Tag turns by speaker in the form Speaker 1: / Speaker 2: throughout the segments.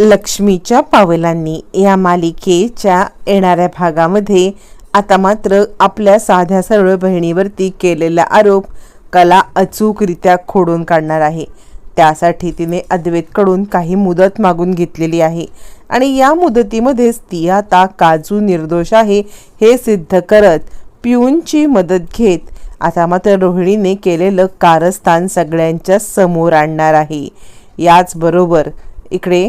Speaker 1: लक्ष्मीच्या पावलांनी या मालिकेच्या येणाऱ्या भागामध्ये आता मात्र आपल्या साध्या सरळ बहिणीवरती केलेला आरोप कला अचूकरित्या खोडून काढणार आहे. त्यासाठी तिने अद्वैतकडून काही मुदत मागून घेतलेली आहे. आणि या मुदतीमध्येच ती आता काजू निर्दोष आहे हे सिद्ध करत पिऊनची मदत घेत आता मात्र रोहिणीने केलेलं कारस्थान सगळ्यांच्या समोर आणणार आहे. याचबरोबर इकडे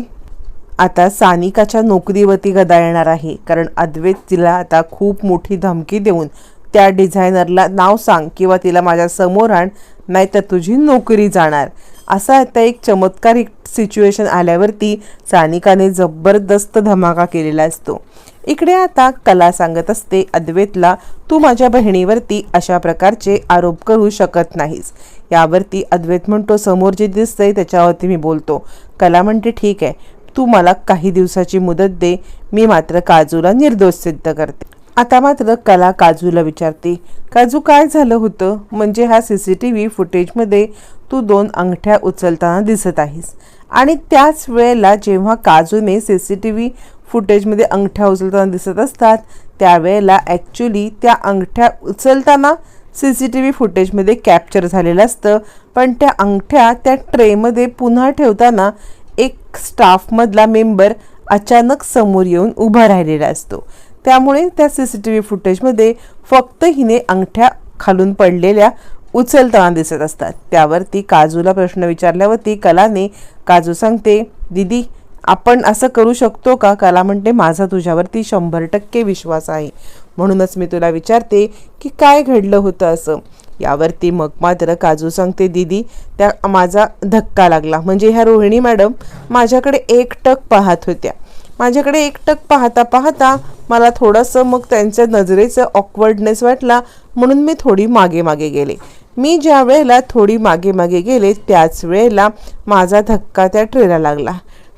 Speaker 1: आता सानिकाच्या नोकरीवरती गदा येणार आहे. कारण अद्वैत तिला आता खूप मोठी धमकी देऊन त्या डिझायनरला नाव सांग किंवा तिला माझ्यासमोर आण नाही तर तुझी नोकरी जाणार. असा आता एक चमत्कारिक सिच्युएशन आल्यावरती सानिकाने जबरदस्त धमाका केलेला असतो. इकडे आता कला सांगत असते अद्वैतला तू माझ्या बहिणीवरती अशा प्रकारचे आरोप करू शकत नाहीस. यावरती अद्वैत म्हणतो समोर जे दिसतंय त्याच्यावरती मी बोलतो. कला म्हणते ठीक आहे तू मला काही दिवसाची मुदत दे मी मात्र काजूला निर्दोष सिद्ध करते. आता मात्र कला काजूला विचारते काजू काय झालं होतं? म्हणजे ह्या सी सी टी व्ही फुटेजमध्ये तू दोन अंगठ्या उचलताना दिसत आहेस. आणि त्याच वेळेला जेव्हा काजूने सी सी टी व्ही फुटेजमध्ये अंगठ्या उचलताना दिसत असतात त्यावेळेला ॲक्च्युली त्या अंगठ्या उचलताना सी सी टी व्ही फुटेजमध्ये कॅप्चर झालेलं असतं. पण त्या अंगठ्या त्या ट्रेमध्ये पुन्हा ठेवताना एक स्टाफमधला मेंबर अचानक समोर येऊन उभा राहिलेला असतो. त्यामुळे त्या सी सी टी व्ही फुटेजमध्ये फक्त हिने अंगठ्या खालून पडलेल्या उचलताना दिसत असतात. त्यावर ती काजूला प्रश्न विचारल्यावरती कलाने काजू सांगते दिदी आपण असं करू शकतो का कला म्हणते माझा तुझ्यावरती शंभर टक्के विश्वास आहे. म्हणूनच मी तुला विचारते की काय घडलं होतं असं? यावरती मग मात्र काजू सांगते दिदी त्या माझा धक्का लागला. म्हणजे ह्या रोहिणी मॅडम माझ्याकडे एकटक पाहत होत्या. माझ्याकडे एकटक पाहता पाहता मला थोडंसं मग त्यांच्या नजरेचं ऑकवर्डनेस वाटला म्हणून मी थोडी मागे मागे गेले. मी ज्या वेळेला थोडी मागे मागे गेले त्याच वेळेला माझा धक्का त्या ट्रेला लागला.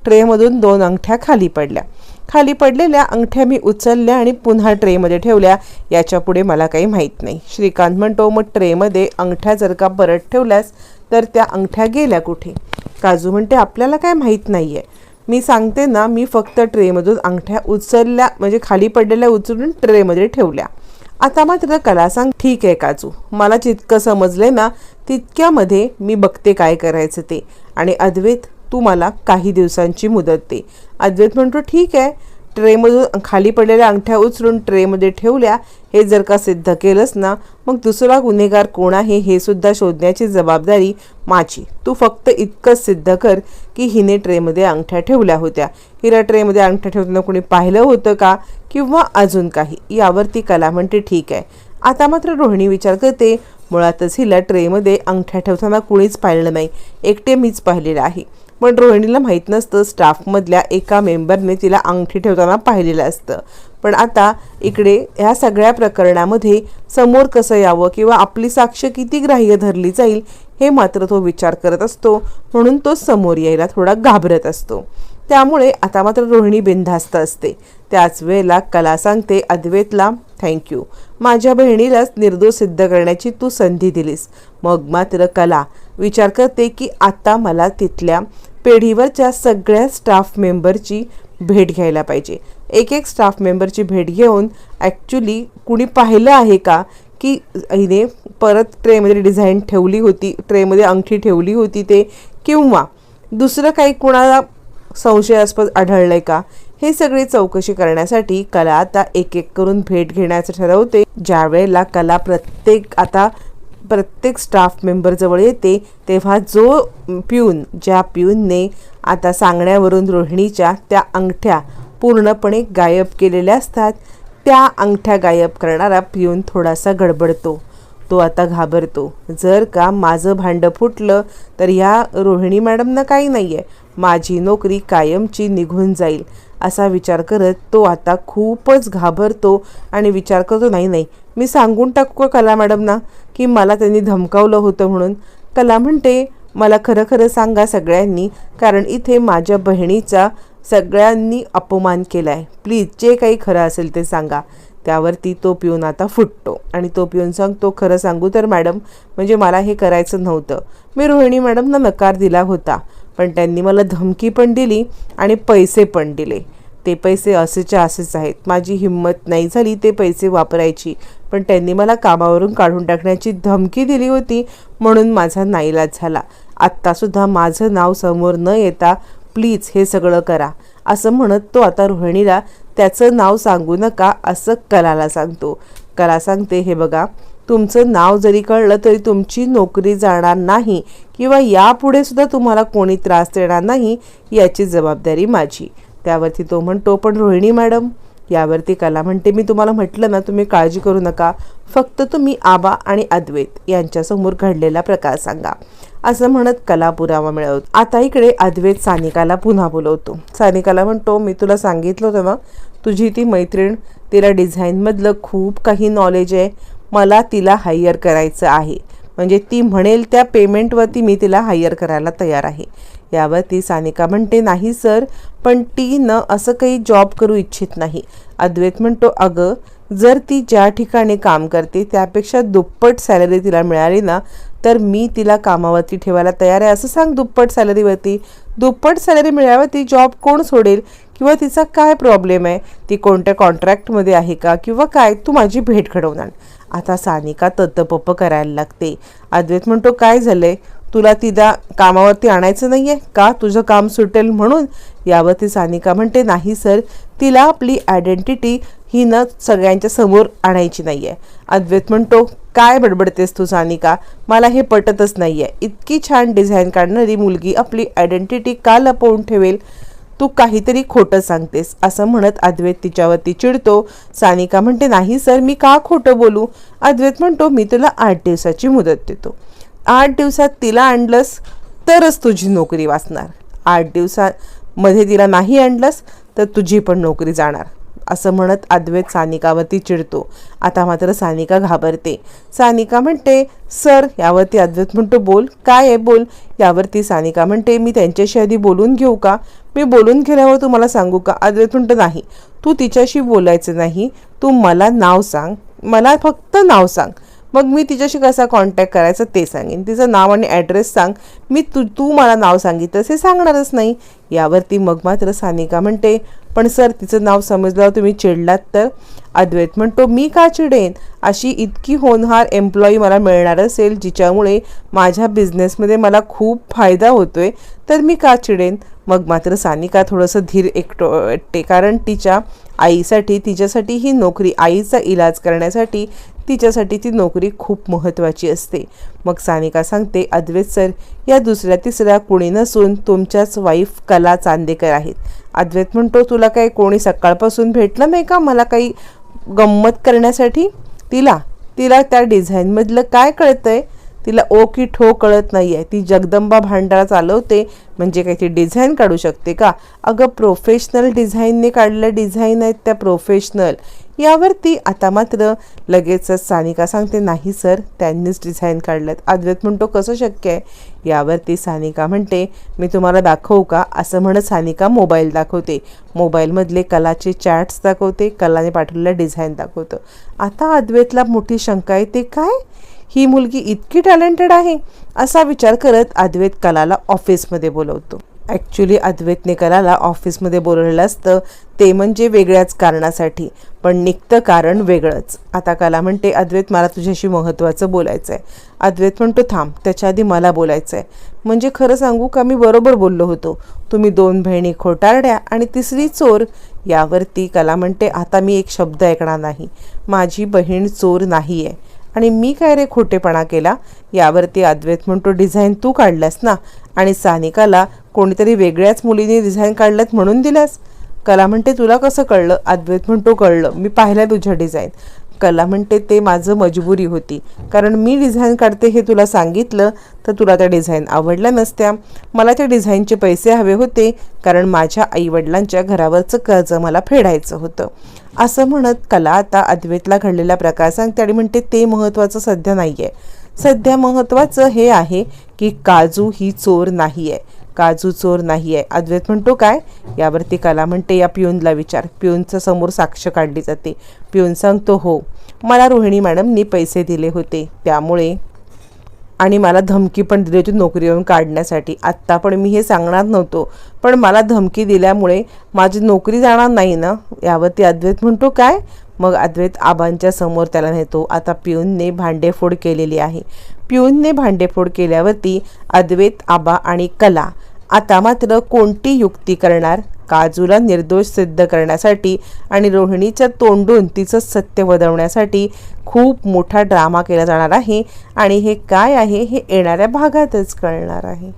Speaker 1: ट्रेमधून दोन अंगठ्या खाली पडल्या. खाली पडलेल्या अंगठ्या मी उचलल्या आणि पुन्हा ट्रेमध्ये ठेवल्या. याच्यापुढे मला काही माहीत नाही. श्रीकांत म्हणतो मग ट्रेमध्ये अंगठ्या जर का परत ठेवल्यास तर त्या अंगठ्या गेल्या कुठे? काजू म्हणते आपल्याला काय माहीत नाही आहे मी सांगते ना मी फक्त ट्रेमधून अंगठ्या उचलल्या म्हणजे खाली पडलेल्या उचलून ट्रेमध्ये ठेवल्या. आता मात्र कला सांग ठीक आहे काजू मला जितकं समजले ना तितक्यामध्ये मी बघते काय करायचं ते. आणि अद्वैत तू मला काही दिवसांची मुदत दे. अद्वैत म्हणतो ठीक आहे. ट्रेमधून खाली पडलेल्या अंगठ्या उचलून ट्रेमध्ये ठेवल्या. हे जर का सिद्ध केलंस ना मग दुसरा गुन्हेगार कोण आहे हे सुद्धा शोधण्याची जबाबदारी माझी. तू फक्त इतकंच सिद्ध कर की हिने ट्रेमध्ये अंगठ्या ठेवल्या होत्या. हिला ट्रेमध्ये अंगठ्या ठेवताना कोणी पाहिलं होतं का? किंवा अजून काही? यावरती कला म्हणते ठीक आहे. आता मात्र रोहिणी विचार करते मुळातच हिला ट्रेमध्ये अंगठ्या ठेवताना कुणीच पाहिलं नाही. एकटे मीच पाहिलेलं आहे. पण रोहिणीला माहीत नसतं स्टाफमधल्या एका मेंबरने तिला अंगठी ठेवताना पाहिलेलं असतं. पण आता इकडे ह्या सगळ्या प्रकरणामध्ये समोर कसं यावं किंवा आपली साक्ष किती ग्राह्य धरली जाईल हे मात्र तो विचार करत असतो. म्हणून तो समोर यायला थोडा घाबरत असतो. त्यामुळे आता मात्र रोहिणी बिनधास्त असते. त्याच वेळेला कला सांगते अद्वैतला थँक्यू माझ्या बहिणीलाच निर्दोष सिद्ध करण्याची तू संधी दिलीस. मग मात्र कला विचार करते की आता मला तिथल्या पेढीवरच्या सगळ्या स्टाफ मेंबरची भेट घ्यायला पाहिजे. एक एक स्टाफ मेंबरची भेट घेऊन ॲक्च्युली कुणी पाहिलं आहे का की हिने परत ट्रेमध्ये डिझाईन ठेवली होती ट्रेमध्ये अंगठी ठेवली होती ते किंवा दुसरं काही कुणाला संशयास्पद आढळलं आहे का? हे सगळी चौकशी करण्यासाठी कला आता एक एक करून भेट घेण्याचं ठरवते. ज्यावेळेला कला प्रत्येक आता प्रत्येक स्टाफ मेंबरजवळ येते तेव्हा जो पिऊन ज्या पिऊनने आता सांगण्यावरून रोहिणीच्या त्या अंगठ्या पूर्णपणे गायब केलेल्या असतात त्या अंगठ्या गायब करणारा पिऊन थोडासा गडबडतो. तो आता घाबरतो. जर का माझं भांडं फुटलं तर ह्या रोहिणी मॅडमनं काही नाही आहे माझी नोकरी कायमची निघून जाईल. असा विचार करत तो आता खूपच घाबरतो आणि विचार करतो नाही नाही मी सांगून टाकू का कला मॅडमना की मला त्यांनी धमकावलं होतं म्हणून? कला म्हणते मला खरं खरं सांगा सगळ्यांनी कारण इथे माझ्या बहिणीचा सगळ्यांनी अपमान केला आहे प्लीज जे काही खरं असेल ते सांगा. त्यावरती तो पिऊन आता फुटतो आणि तो पिऊन सांगतो खरं सांगू तर मॅडम म्हणजे मला हे करायचं नव्हतं. मी रोहिणी मॅडमना नकार दिला होता. पण त्यांनी मला धमकी पण दिली आणि पैसे पण दिले. ते पैसे असेच्या असेच आहेत. माझी हिंमत नाही झाली ते पैसे वापरायची. पण त्यांनी मला कामावरून काढून टाकण्याची धमकी दिली होती म्हणून माझा नाईलाज झाला. आत्तासुद्धा माझं नाव समोर न येता प्लीज हे सगळं करा. असं म्हणत तो आता रोहिणीला त्याचं नाव सांगू नका असं कलाला सांगतो. कला सांगते हे बघा तुमचं नाव जरी कळलं तरी तुमची नोकरी जाणार नाही किंवा यापुढे सुद्धा तुम्हाला कोणी त्रास देणार नाही याची जबाबदारी माझी. त्यावरती तो म्हणतो पण रोहिणी मॅडम यावरती कला म्हणते. मी तुम्हाला म्हटलं ना तुम्ही काळजी करू नका. फक्त तुम्ही आबा आणि अद्वैत यांच्यासमोर घडलेला प्रकार सांगा. असं म्हणत कला पुरावा मिळवत. आता इकडे अद्वैत सानिकाला पुन्हा बोलवतो. सानिकाला म्हणतो मी तुला सांगितलं होतं ना तुझी ती मैत्रीण तिला डिझाईनमधलं खूप काही नॉलेज आहे. मला तिला हायर करायचं आहे. म्हणजे ती म्हणेल त्या पेमेंटवरती मी तिला हायर करायला तयार आहे. यावर ती सानिका म्हणते नाही सर पण ती न असं काही जॉब करू इच्छित नाही. अद्वैत म्हणतो अगं जर ती ज्या ठिकाणी काम करते त्यापेक्षा दुप्पट सॅलरी तिला मिळाली ना तर मी तिला कामावरती ठेवायला तयार आहे. असं सांग दुप्पट सॅलरीवरती दुप्पट सॅलरी मिळाल्यावर ती जॉब कोण सोडेल? किंवा तिचा काय प्रॉब्लेम आहे? ती कोणत्या कॉन्ट्रॅक्टमध्ये आहे का? किंवा काय? तू माझी भेट घडवणार. आता सानिका तत्तपप्प करायला लागते. अद्वैत म्हणतो काय झालंय? तुला तिला कामावरती आणायचं नाही आहे का तुझं काम सुटेल म्हणून? यावरती सानिका म्हणते नाही सर तिला आपली आयडेंटिटी ही न सगळ्यांच्या समोर आणायची नाही आहे अद्वैत म्हणतो काय बडबडतेस तू सानिका? मला हे पटतच नाही आहे इतकी छान डिझाईन काढणारी मुलगी आपली आयडेंटिटी का लपवून ठेवेल? तू काहीतरी खोटं सांगतेस असं म्हणत अद्वैत तिच्यावरती चिडतो. सानिका म्हणते नाही सर मी का खोटं बोलू? अद्वैत म्हणतो मी तुला आठ दिवसाची मुदत देतो. आठ दिवसात तिला आणलंस? तरच तुझी नोकरी वाचणार. आठ दिवसामध्ये तिला नाही आणलंस तर तुझी पण नोकरी जाणार. असं म्हणत अद्वैत सानिकावरती चिडतो. आता मात्र सानिका घाबरते. सानिका म्हणते सर यावरती अद्वैत म्हणतो बोल. काय आहे? बोल. यावरती सानिका म्हणते मी त्यांच्याशी आधी बोलून घेऊ का? मी बोलून घेण्यावर तुम्हाला सांगू का? अद्वैतुंड नाही. तू तिच्याशी बोलायचं नाही. तू मला नाव सांग. मला फक्त नाव सांग. मग मी तिच्याशी कसा कॉन्टॅक्ट करायचा ते सांगेन. तिचं नाव आणि ॲड्रेस सांग. मी तू तू मला नाव सांगितलंस हे सांगणारच नाही. यावरती मग मात्र सानिका म्हणते पण सर तिचं नाव समजल्यावर तुम्ही चिडलात तर? अद्वैत म्हणतो मी का चिडेन? अशी इतकी होनहार एम्प्लॉई मला मिळणार असेल जिच्यामुळे माझ्या बिझनेसमध्ये मला खूप फायदा होतोय तर मी का चिडेन? मग मात्र सानिका थोडंसं धीर एकटो एकटे कारण तिच्या आईसाठी तिच्यासाठी ही नोकरी आईचा इलाज करण्यासाठी तिच्यासाठी ती नोकरी खूप महत्त्वाची असते. मग सानिका सांगते अद्वैत सर या दुसऱ्या तिसऱ्या कुणी नसून तुमच्याच वाईफ कला चांदेकर आहेत. अद्वैत म्हणतो तुला काही कोणी सकाळपासून भेटलं नाही का मला काही गंमत करण्यासाठी? तिला तिला त्या डिझाईनमधलं काय कळतं आहे तिला ओ की ठो कळत नाही आहे ती जगदंबा भांडारा चालवते म्हणजे काही ती डिझाईन काढू शकते का? अगं प्रोफेशनल डिझाईनने काढलेल्या डिझाईन आहेत त्या प्रोफेशनल यावरती आता मात्र लगेचच सानिका सांगते नाही सर त्यांनीच डिझाईन काढल्यात. अद्वैत म्हणतो कसं शक्य आहे? यावरती सानिका म्हणते मी तुम्हाला दाखवू का? असं म्हणत सानिका मोबाईल दाखवते. मोबाईलमधले कलाचे चॅट्स दाखवते कलाने पाठवलेल्या डिझाईन दाखवतं. आता अद्वैतला मोठी शंका येते काय? ही मुलगी इतकी टॅलेंटेड आहे? असा विचार करत अद्वैत कलाला ऑफिसमध्ये बोलवतो. ॲक्च्युली अद्वैतने कलाला ऑफिसमध्ये बोलवलेलं असतं. ते म्हणजे वेगळ्याच कारणासाठी. पण निघतं कारण वेगळंच. आता कला म्हणते अद्वैत मला तुझ्याशी महत्त्वाचं बोलायचं आहे अद्वैत म्हणतो थांब त्याच्या आधी मला बोलायचं आहे म्हणजे खरं सांगू का मी बरोबर बोललो होतो. तुम्ही दोन बहिणी खोटारड्या आणि तिसरी चोर. यावरती कला म्हणते आता मी एक शब्द ऐकणार नाही. माझी बहीण चोर नाही आहे आणि मी काय रे खोटेपणा केला? यावरती अद्वैत म्हणतो डिझाईन तू काढलास ना? आणि सानिकाला कोणीतरी वेगळ्याच मुलीने डिझाईन काढल्यात म्हणून दिल्यास? कला म्हणते तुला कसं कळलं? अद्वैत म्हणतो कळलं. मी पाहिलं तुझ्या डिझाईन कला म्हणते ते माझं मजबुरी होती. कारण मी डिझाईन काढते हे तुला सांगितलं तर तुला त्या डिझाईन आवडल्या नसत्या. मला त्या डिझाईनचे पैसे हवे होते कारण माझ्या आईवडिलांच्या घरावरचं कर्ज मला फेडायचं होतं. असं म्हणत कला आता अद्वैतला घडलेला प्रकार सांगते आणि म्हणते ते महत्त्वाचं सध्या नाही आहे सध्या महत्त्वाचं हे आहे की काजू ही चोर नाही आहे काजू चोर नाही आहे अद्वैत म्हणतो काय? यावरती कला म्हणते या पिऊनला विचार. पिऊनचं समोर साक्ष काढली जाते. पिऊन सांगतो हो मला रोहिणी मॅडमनी पैसे दिले होते. त्यामुळे आणि मला धमकी पण दिली होती नोकरीवरून काढण्यासाठी. आत्ता पण मी हे सांगणार नव्हतो. पण मला धमकी दिल्यामुळे माझी नोकरी जाणार नाही ना? यावरती अद्वैत म्हणतो काय? मग अद्वैत आबांच्या समोर त्याला नेतो. आता पिऊनने भांडेफोड केलेली आहे. पिऊनने भांडेफोड केल्यावरती अद्वैत आबा आणि कला आता मात्र कोणती युक्ती करणार? काजूला निर्दोष सिद्ध करण्यासाठी आणि रोहिणीच्या तोंडून तिचं सत्य वदवण्यासाठी खूप मोठा ड्रामा केला जाणार आहे. आणि हे काय आहे हे येणाऱ्या भागातच कळणार आहे.